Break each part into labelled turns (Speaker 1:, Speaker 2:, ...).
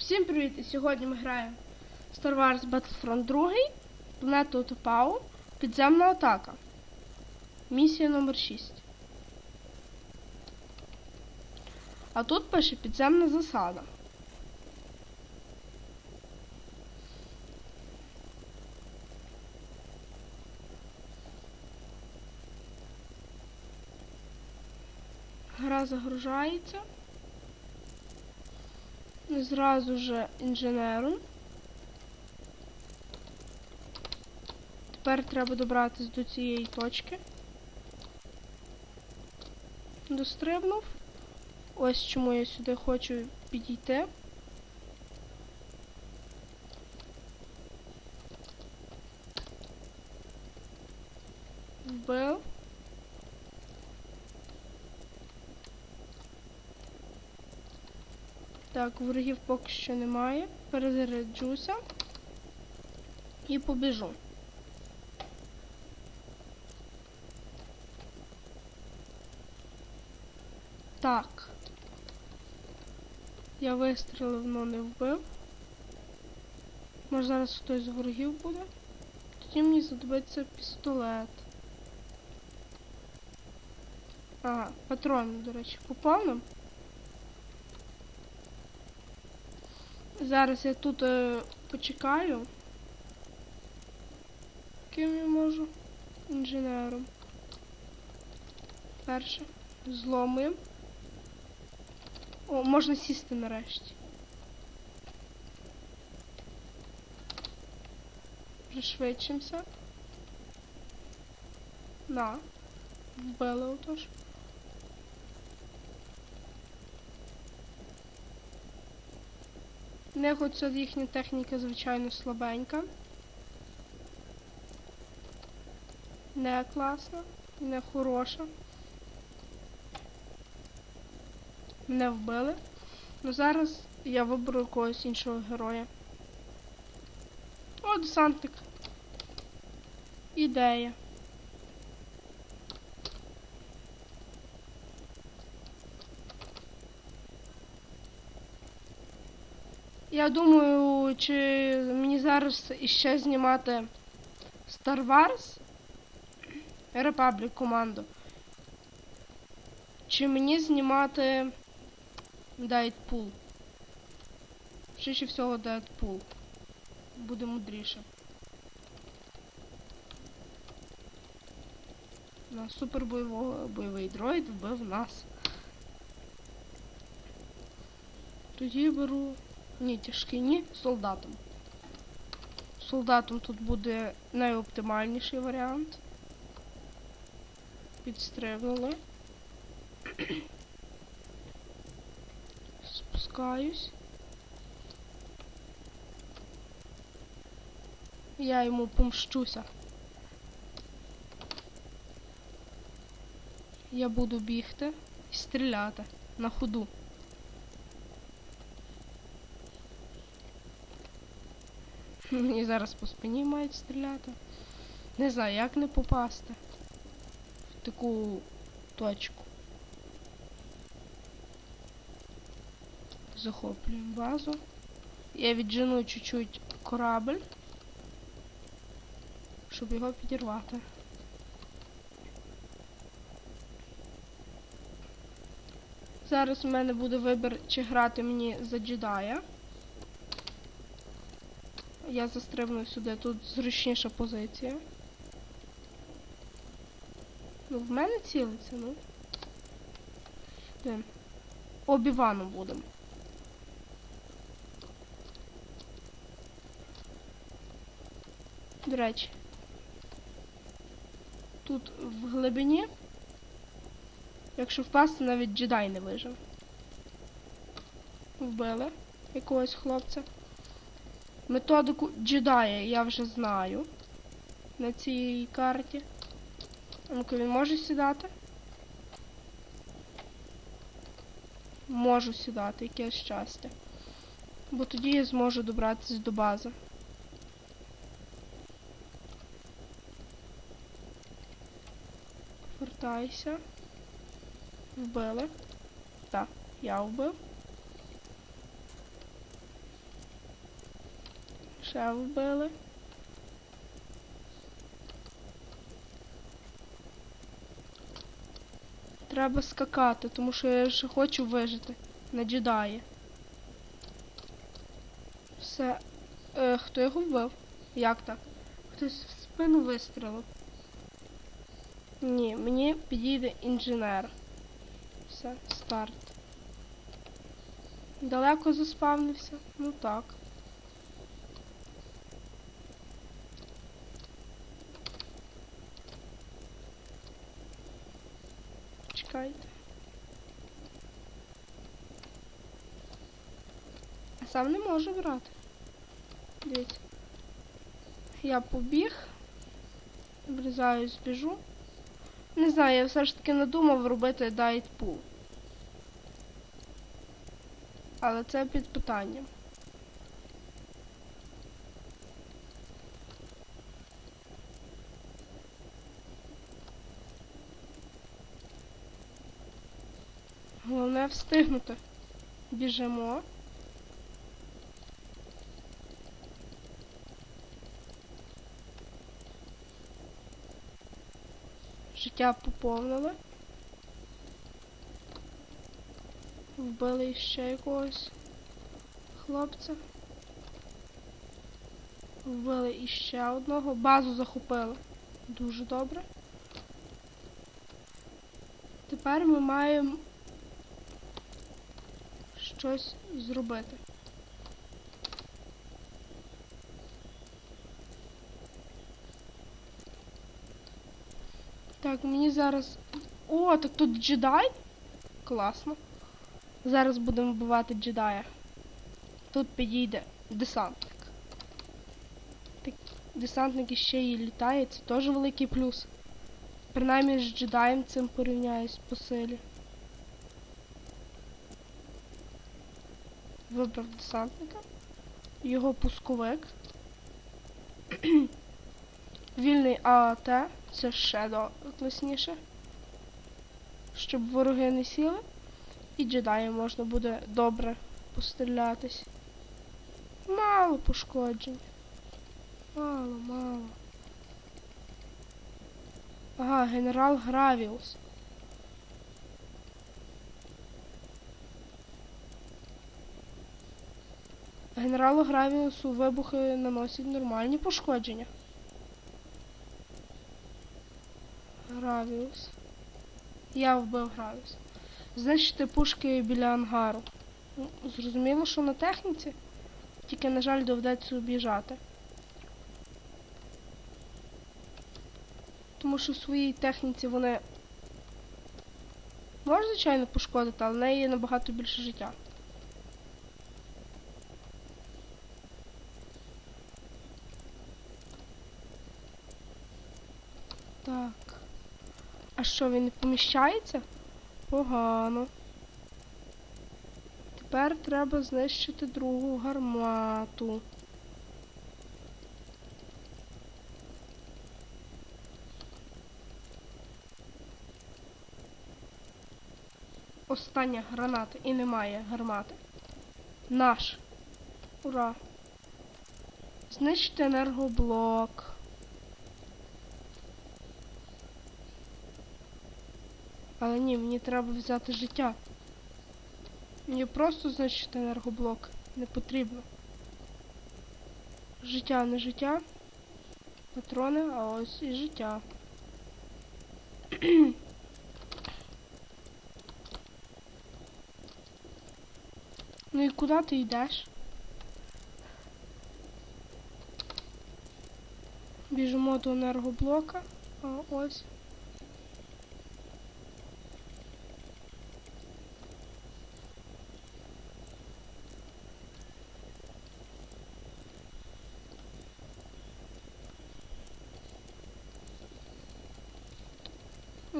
Speaker 1: Всім привіт! І сьогодні ми граємо Star Wars Battlefront 2, планета Утопау, підземна атака. Місія номер 6. А тут пише підземна засада. Гра загружається. Зразу же інженером. Тепер треба добратися до цієї точки. Дострибнув. Ось чому я сюди хочу підійти. Вбив. Так, ворогів поки що немає. Перезаряджуся і побіжу. Так. Я вистрілив, но не вбив. Може зараз хтось з ворогів буде? Тоді мені знадобиться пістолет. Ага, патрон, до речі, попав нам. Зараз я тут е, почекаю. Ким я можу? Інженером. Перше. Зломуємо. О, можна сісти нарешті. Пришвидшимося. На. Вбили отож. Не хоч це їхня техніка, звичайно, слабенька. Не класна, не хороша. Мене вбили. Ну зараз я виберу якогось іншого героя. О, десантник. Ідея. Я думаю, чи мені зараз іще знімати Star Wars Republic команду. Чи мені знімати Deadpool? Швидше всього Deadpool. Буде мудріше. На супер бойового бойовий дроїд вбив нас. Тоді беру. Ні, тяжкий ні, солдатом. Солдатом тут буде найоптимальніший варіант. Підстрибнули. Спускаюсь. Я йому помщуся. Я буду бігти і стріляти на ходу. Мені зараз по спині мають стріляти. Не знаю, як не попасти в таку точку. Захоплюємо базу. Я віджену чуть-чуть корабль, щоб його підірвати. Зараз у мене буде вибір, чи грати мені за джедая. Я застрибну сюди, тут зручніша позиція. Ну, в мене цілиться, ну. Де? Обіваном будемо. До речі. Тут в глибині, якщо впасти, навіть джедай не вижив. Вбили якогось хлопця. Методику джедая я вже знаю на цій карті. Ну-ка, він може сідати? Можу сідати, яке щастя. Бо тоді я зможу добратися до бази. Вертайся. Вбили. Так, я вбив. Ще вбили. Треба скакати, тому що я ще хочу вижити на джедаї. Все. Е, хто його вбив? Як так? Хтось в спину вистрілив. Ні, мені підійде інженер. Все, старт. Далеко заспавнився? Ну так. Чекайте. А сам не можу брати. Дивіться. Я побіг. Врізаюсь, біжу. Не знаю, я все ж таки надумав робити дайтпул. Але це під питанням. Головне встигнути. Біжимо. Життя поповнили. Вбили ще якогось хлопця. Вбили іще одного. Базу захопили. Дуже добре. Тепер ми маємо щось зробити. Так, мені зараз. О, так тут джедай? Класно. Зараз будемо вбивати джедая. Тут підійде десантник. Так, десантник іще і літає, це теж великий плюс. Принаймні з джедаєм цим порівняюсь по силі. Вибрав десантника. Його пусковик. Вільний ААТ, це ще класніше. Щоб вороги не сіли. І джедаєм можна буде добре пострілятись. Мало пошкоджень. Мало, мало. Ага, генерал Гравіус. Генералу Гравіусу вибухи наносять нормальні пошкодження. Гравіус. Я вбив Гравіус. Знищити пушки біля ангару. Ну, Зрозуміло, що на техніці. Тільки, на жаль, доведеться об'їжджати. Тому що в своїй техніці вони можуть, звичайно, пошкодити, але в неї є набагато більше життя. Так. А що, він не поміщається? Погано. Тепер треба знищити другу гармату. Остання граната і немає гармати. Наш. Ура. Знищити енергоблок. Але ні, мені треба взяти життя. Мені просто знищити енергоблок не потрібно. Життя не життя. Патрони, а ось і життя. ну і куди ти йдеш? Біжимо до енергоблока. А ось.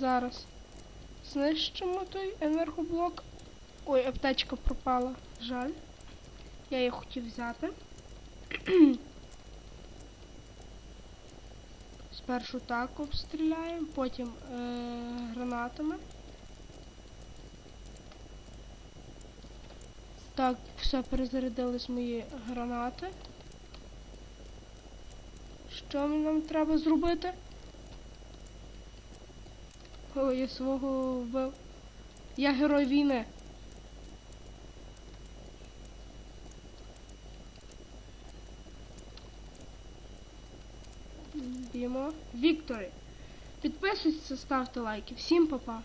Speaker 1: Зараз знищимо той енергоблок. Ой, аптечка пропала. Жаль. Я її хотів взяти. Спершу так обстріляємо, потім е гранатами. Так, все, перезарядились мої гранати. Що нам треба зробити? О, я свого вбив. Я герой війни. Б'ємо. Вікторі. Підписуйтесь, ставте лайки. Всім па-па.